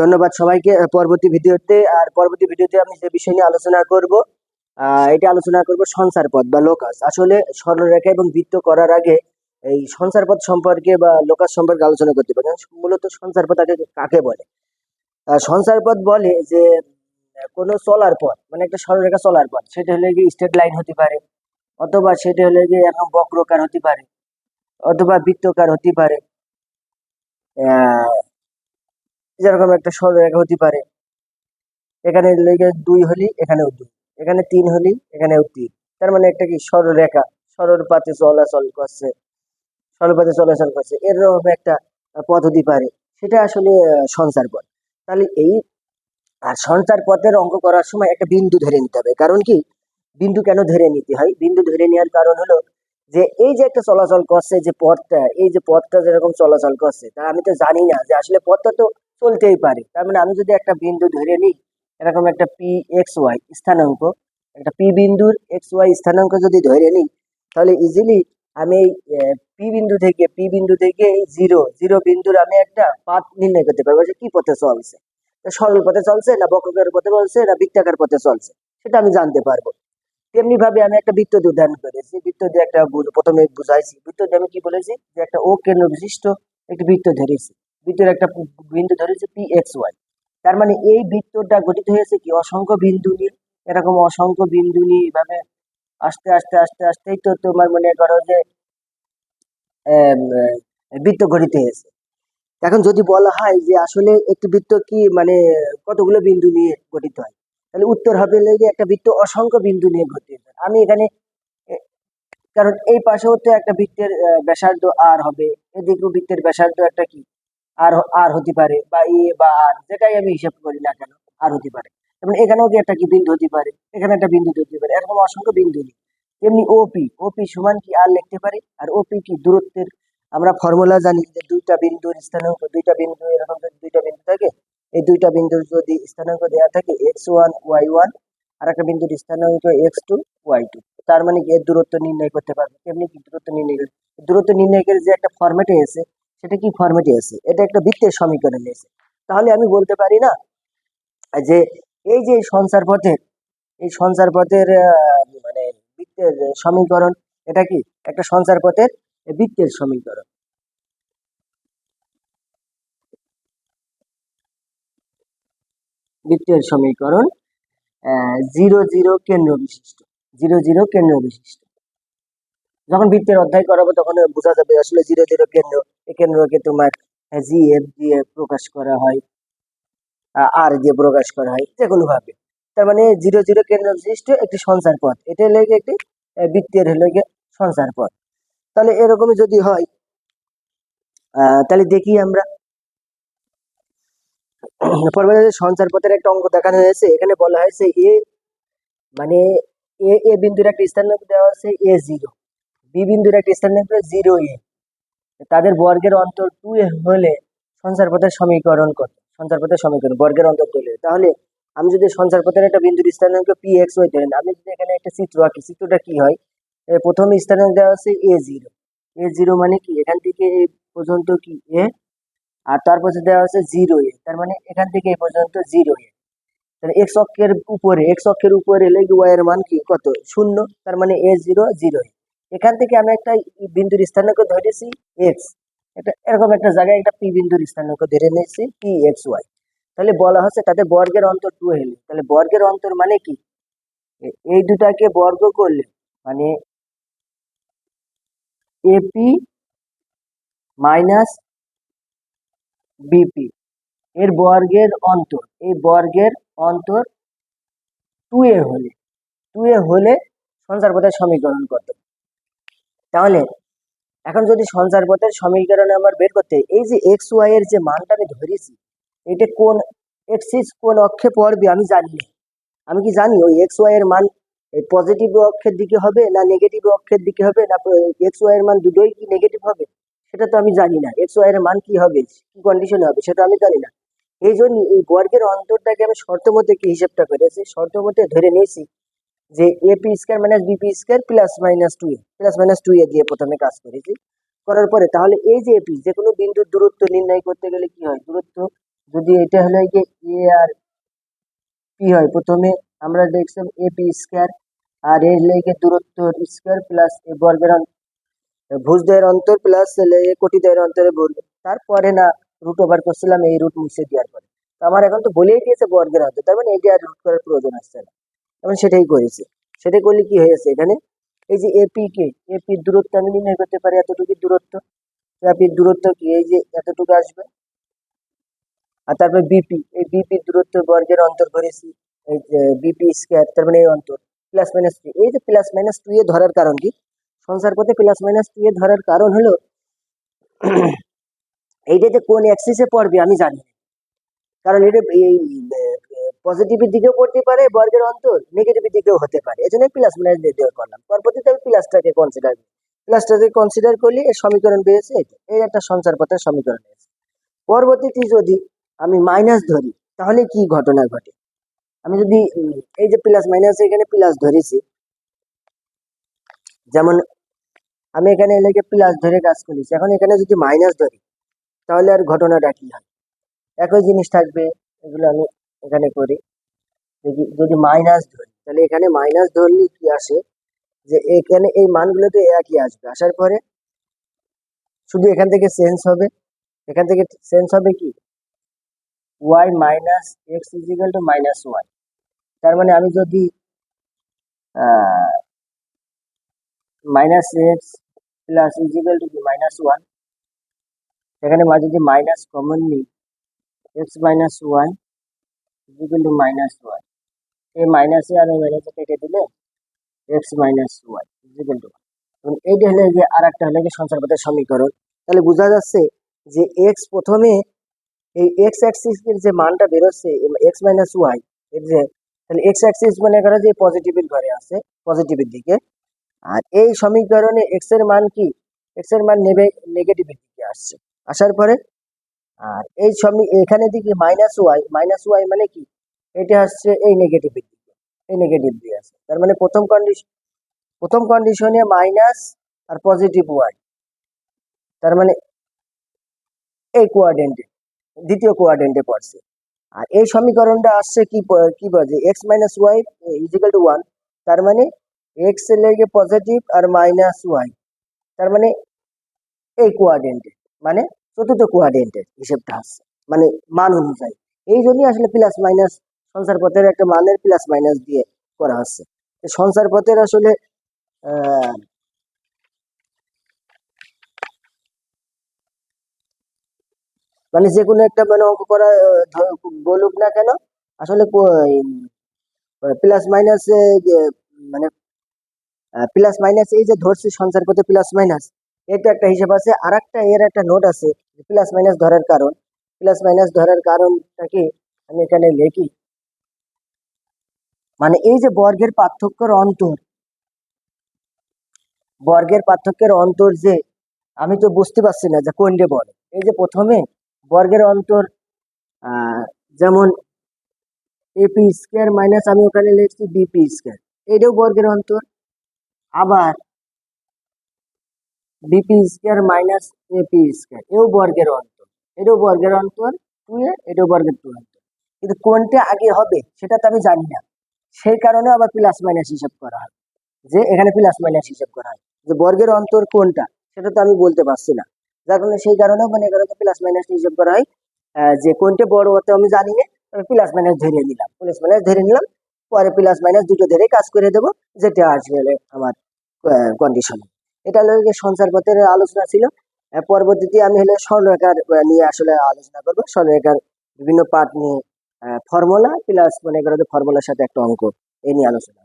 ধন্যবাদ সবাইকে পরবর্তী ভিডিওতে, আর পরবর্তী ভিডিওতে আমি যে বিষয় নিয়ে আলোচনা করব এটা আলোচনা করব সংসার পথ বা লোকাস। আসলে সরলরেখা এবং বৃত্ত করার আগে এই সংসার পথ সম্পর্কে বা লোকাস সম্পর্কে আলোচনা করতে পারি। মূলত সংসার পথ আগে কাকে বলে? সংসার পথ বলে যে, কোনো চলার পথ মানে একটা সরলরেখা চলার পথ, সেটা হলে গিয়ে স্ট্রেট লাইন হতে পারে, অথবা সেটা হলে গিয়ে এরকম বক্রকার হতে পারে, অথবা বৃত্তকার হতে পারে। যেরকম একটা সরলরেখা হতে পারে। এখানে দুই হলি, এখানেও দুই। এখানে তিন হলি, এখানেও তিন। তার মানে একটা কি সরলরেখা সরল পাতে চলাচল করছে সরল পাতে চলাচল করছে। এরকম একটা পথ হতে পারে। সেটা আসলে সঞ্চার পথ। তাহলে এই, আর সঞ্চার পথের অঙ্ক করার সময় একটা বিন্দু ধরে নিতে হবে। কারণ কি? বিন্দু কেন ধরে নিতে হয়? বিন্দু ধরে নেওয়ার কারণ হলো যে, এই যে একটা চলাচল করছে যে পথটা, এই যে পথটা যেরকম চলাচল করছে, তা আমি তো জানি না যে আসলে পথটা তো চলতেই পারে। তার মানে আমি যদি একটা বিন্দু ধরে নিই, এরকম একটা পি এক্স ওয়াই স্থানাঙ্ক, একটা পি বিন্দুর এক্স ওয়াই স্থানাঙ্ক যদি ধরে নিই, তাহলে ইজিলি আমি এই পি বিন্দু থেকে পি বিন্দু থেকে এই জিরো জিরো বিন্দুর আমি একটা পাথ নির্ণয় করতে পারব যে কি পথে চলছে। সরল পথে চলছে না বক্রকার পথে চলছে না বৃত্তাকার পথে চলছে, সেটা আমি জানতে পারব। তেমনি ভাবে আমি একটা বৃত্ত দিয়ে উদাহরণ করেছি, বৃত্ত দিয়ে একটা প্রথমে বুঝাইছি। বৃত্ত দিয়ে আমি কি বলেছি? যে একটা ও কেন্দ্র বিশিষ্ট একটি বৃত্ত ধরেছি। বৃত্তের একটা বিন্দু ধরেছি পি এক্স ওয়াই তার মানে এই বৃত্তটা গঠিত হয়েছে কি? অসংখ্য বিন্দু নিয়ে। এরকম অসংখ্য বিন্দু নিয়ে এভাবে আস্তে আস্তে আস্তে, আস্তেই তো তোমার মনে করো যে বৃত্ত গঠিত হয়েছে। এখন যদি বলা হয় যে আসলে একটি বৃত্ত কি মানে কতগুলো বিন্দু নিয়ে গঠিত হয়? তাহলে উত্তর হবে লেগে একটা বৃত্ত অসংখ্য বিন্দু নিয়ে গঠিত হয়। আমি এখানে কারণ এই পাশেও তো একটা বৃত্তের ব্যাসার্ধ আর হবে। এদিকেও বৃত্তের ব্যাসার্ধ একটা কি? আর আর হতে পারে বা এ বা আর, যেটাই আমি হিসাব করি না কেন, আর হতে পারে। যেমন এখানেও কি একটা কি বিন্দু হতে পারে? এখানে একটা বিন্দু হতে পারে। এরকম অসংখ্য বিন্দু নেই। তেমনি ওপি ওপি সমান কি আর লিখতে পারি? আর ওপি কি দূরত্বের? আমরা ফর্মুলা জানি যে দুইটা বিন্দুর স্থানাঙ্ক, দুইটা বিন্দু এরকম যদি দুইটা বিন্দু থাকে, এই দুইটা বিন্দুর যদি স্থানাঙ্ক দেওয়া থাকে এক্স ওয়ান ওয়াই ওয়ান আর একটা বিন্দুর স্থানাঙ্ক এক্স টু ওয়াই টু তার মানে কি এর দূরত্ব নির্ণয় করতে পারবে। তেমনি কি দূরত্ব নির্ণয় করে দূরত্ব নির্ণয়ের যে একটা ফরম্যাটে এসে সেটা কি ফরম্যাটে আছে? এটা একটা বৃত্তের সমীকরণ এসে তাহলে আমি বলতে পারি না যে এই যে সঞ্চার পথের, এই সঞ্চার পথের মানে বৃত্তের সমীকরণ, এটা কি? একটা সঞ্চার পথের বৃত্তের সমীকরণ। বৃত্তের সমীকরণ জিরো জিরো কেন্দ্র বিশিষ্ট, জিরো জিরো কেন্দ্র বিশিষ্ট। যখন বৃত্তের অধ্যায় করাবো, তখন বোঝা যাবে আসলে জিরো জিরো কেন্দ্র এই কেন্দ্রকে তোমার জি এফ দিয়ে প্রকাশ করা হয় আর দিয়ে প্রকাশ করা হয়, যে কোনোভাবে তার মানে জিরো জিরো কেন্দ্র বিশিষ্ট একটি সঞ্চার পথ। এটা হলো একটি বৃত্তের হলো সঞ্চার পথ। তাহলে এরকমই যদি হয় তাহলে দেখি আমরা। পরবর্তীতে সঞ্চার পথের একটা অঙ্ক দেখানো হয়েছে, এখানে বলা হয়েছে এ মানে এ এ বিন্দুর একটা স্থান দেওয়া আছে এ জিরো বি বিন্দুর একটা স্থানাঙ্ক জিরো এ তাদের বর্গের অন্তর টু এ হলে সঞ্চার পথের সমীকরণ কত? সঞ্চার পথের সমীকরণ, বর্গের অন্তর তুলে তাহলে আমি যদি সঞ্চার পথের একটা বিন্দুর স্থানাঙ্ক পি এক্স ওয়াই ধরেন আমি যদি এখানে একটা চিত্র আঁকি, চিত্রটা কি হয়? প্রথম স্থানাঙ্ক দেওয়া আছে এ জিরো এ জিরো মানে কি? এখান থেকে এই পর্যন্ত কি এ আর তারপর দেওয়া আছে জিরো এ তার মানে এখান থেকে এই পর্যন্ত জিরো এ তাহলে এক্স অক্ষের উপরে এক্স অক্ষের উপরে লেগে ওয়াই এর মান কি? কত? শূন্য, তার মানে এ জিরো জিরো এখান থেকে আমি একটা বিন্দুর স্থানাঙ্ক ধরেছি এক্স এটা এরকম একটা জায়গায় একটা পি বিন্দুর স্থানাঙ্ক ধরে নিয়েছি পি এক্স ওয়াই তাহলে বলা হচ্ছে তাদের বর্গের অন্তর টু হলে। তাহলে বর্গের অন্তর মানে কি? এই দুটাকে বর্গ করলে মানে এপি মাইনাস বিপি এর বর্গের অন্তর, এই বর্গের অন্তর টু এ হলে। টু এ হলে সঞ্চার পথের সমীকরণ কত তাহলে এখন যদি সঞ্চার পথের সমীকরণ আমার বের করতে এই যে এক্স ওয়াই এর যে মানটা আমি ধরেছি, এটা কোন এক্সিস কোন অক্ষে পড়বে আমি জানি না। আমি কি জানি ওই এক্স ওয়াই এর মান পজিটিভ অক্ষের দিকে হবে না নেগেটিভ অক্ষের দিকে হবে? না এক্স ওয়াই এর মান দুটোই কি নেগেটিভ হবে? সেটা তো আমি জানি না। এক্স ওয়াই এর মান কি হবে? কি কন্ডিশনে হবে? সেটা আমি জানি না। এই জন্য এই বর্গের অন্তরটাকে আমি শর্ত মতে কি হিসেবটা করেছি শর্ত মতে ধরে নিয়েছি যে AP square minus BP square plus minus two A plus minus two A দিয়ে প্রথমে কাজ করেছি। করার পরে তাহলে এই যে এপি যে কোনো বিন্দুর দূরত্ব নির্ণয় করতে গেলে কি হয়? দূরত্ব, যদি এটা হলো যে এ আর পি হয়, প্রথমে আমরা দেখছিলাম এ পি স্কোয়ার আর এর লেগে দূরত্ব স্কোয়ার প্লাস এ বর্গের অন- দেয়ের অন্তর প্লাস কোটি দেয়ের অন্তরে বর্গ তারপরে না রুট ওভার করছিলাম, এই রুট মুছে দেওয়ার পরে। আমার এখন তো বলেই দিয়েছে বর্গের অন্তর, তার মানে এটা আর রুট করার প্রয়োজন আসছে না। তখন সেটাই করেছি। সেটাই করলে কি হয়েছে এখানে? এই যে এপি কে এপির দূরত্ব আমি নির্ণয় করতে পারি এতটুকু দূরত্ব? এপির দূরত্ব কি? এই যে এতটুকু আসবে? আর তারপর বিপি এই বিপির দূরত্ব বর্গের অন্তর করেছি। এই বিপি স্কোয়ার তার মানে এই অন্তর। প্লাস মাইনাস টু এই যে প্লাস মাইনাস টু এ ধরার কারণ কি? সংসার পথে প্লাস মাইনাস টু এ ধরার কারণ হলো, এইটা যে কোন অ্যাক্সিসে পড়বে আমি জানি কারণ এটা এই পজিটিভের দিকেও পড়তে পারে, বর্গের অন্তর নেগেটিভের দিকেও হতে পারে। এই জন্য প্লাস মাইনাস দিয়ে করলাম। পরবর্তীতে আমি প্লাসটাকে কনসিডার করি। প্লাসটাকে কনসিডার করলে এর সমীকরণ পেয়েছে এই একটা সঞ্চার পথের সমীকরণ পেয়েছে পরবর্তীতে যদি আমি মাইনাস ধরি, তাহলে কি ঘটনা ঘটে? আমি যদি এই যে প্লাস মাইনাস এখানে প্লাস ধরেছি, যেমন আমি এখানে এলাকে প্লাস ধরে কাজ করেছি? এখন এখানে যদি মাইনাস ধরি, তাহলে আর ঘটনাটা কি হয়? একই জিনিস থাকবে, এগুলো আমি এখানে করি। যদি মাইনাস ধরি, তাহলে এখানে মাইনাস ধরলে কি আসে? যে এখানে এই মানগুলো তো একই আসবে। আসার পরে শুধু এখান থেকে চেঞ্জ হবে। এখান থেকে চেঞ্জ হবে কি? Y minus x equal to minus y তার মানে আমি যদি minus x plus equal to minus one এখানে যদি মাইনাস কমন নিই x minus y equal to minus y এই মাইনাসে আর মাইনাসে কেটে দিলে x minus y equal to এবং এইটা হলে যে আর একটা হলে যে সঞ্চারপথের সমীকরণ, তাহলে বোঝা যাচ্ছে যে এক্স প্রথমে এই এক্স অ্যাক্সিসের যে মানটা বেরোচ্ছে এক্স মাইনাস ওয়াই এর যে, তাহলে এক্স অ্যাক্সিস মনে করো যে পজিটিভের ঘরে আছে পজিটিভের দিকে। আর এই সমীকরণে এক্সের মান কি? এক্সের মান নেবে নেগেটিভের দিকে আসছে। আসার পরে আর এই সমী এখানে দিকে মাইনাস ওয়াই মাইনাস ওয়াই মানে কি? এটা আসছে এই নেগেটিভের দিকে এই নেগেটিভ দিয়ে আছে। তার মানে প্রথম কন্ডিশন প্রথম কন্ডিশনে মাইনাস আর পজিটিভ ওয়াই তার মানে এই কোয়াড্রেন্টে দ্বিতীয় কোয়াড্রেন্টে পড়ছে। আর এই সমীকরণটা আসছে কি কি বলছে? X minus y equal to one তার মানে এক্সের লেগে পজিটিভ আর মাইনাস ওয়াই তার মানে এই কোয়াড্রেন্টে মানে চতুর্থ কোয়াড্রেন্টের হিসেবটা আসছে মানে মান অনুযায়ী। এই জন্যই আসলে প্লাস মাইনাস সংসার পথের একটা মানের প্লাস মাইনাস দিয়ে করা হচ্ছে। সংসার পথের আসলে মানে যে কোনো একটা মানে অঙ্ক করা বলুক না কেন, আসলে প্লাস মাইনাস মানে প্লাস মাইনাস এই যে ধরছি সঞ্চার পথে প্লাস মাইনাস এটা একটা হিসাব আছে। আর একটা এর একটা নোট আছে প্লাস মাইনাস ধরার কারণ। প্লাস মাইনাস ধরার কারণটাকে আমি এখানে লিখি। মানে এই যে বর্গের পার্থক্যের অন্তর, বর্গের পার্থক্যের অন্তর যে, আমি তো বুঝতে পারছি না যে কোনটে বলে। এই যে প্রথমে বর্গের অন্তর যেমন এপি স্কোয়ার মাইনাস আমি ওখানে লিখছি বিপি স্কোয়ার এটাও বর্গের অন্তর। আবার BP square minus AP square এও বর্গের অন্তর। এটাও বর্গের অন্তর টু এ এটাও বর্গের টু অন্তর কিন্তু কোনটা আগে হবে সেটা তো আমি জানি না। সেই কারণে আবার প্লাস মাইনাস হিসাব করা হয়। যে এখানে প্লাস মাইনাস হিসাব করা হয়। যে বর্গের অন্তর কোনটা, সেটা তো আমি বলতে পারছি না। যার কারণে সেই কারণে মনে করো প্লাস মাইনাস হিসাব করা হয়। যে কোনটা বড় হতে আমি জানি না। আমি প্লাস মাইনাস ধরে নিলাম। প্লাস মাইনাস ধরে নিলাম। পরে প্লাস মাইনাস দুটো ধরে কাজ করে দেবো। যেটা আসলে আমার কন্ডিশন এটা যে সঞ্চার পথের আলোচনা ছিল পরবর্তীতে আমি হলে স্বর্ণরেখার নিয়ে আসলে আলোচনা করব স্বর্ণরেখার বিভিন্ন পার্ট নিয়ে ফর্মুলা প্লাস মনে করো যে ফর্মুলার সাথে একটা অঙ্ক এই নিয়ে আলোচনা।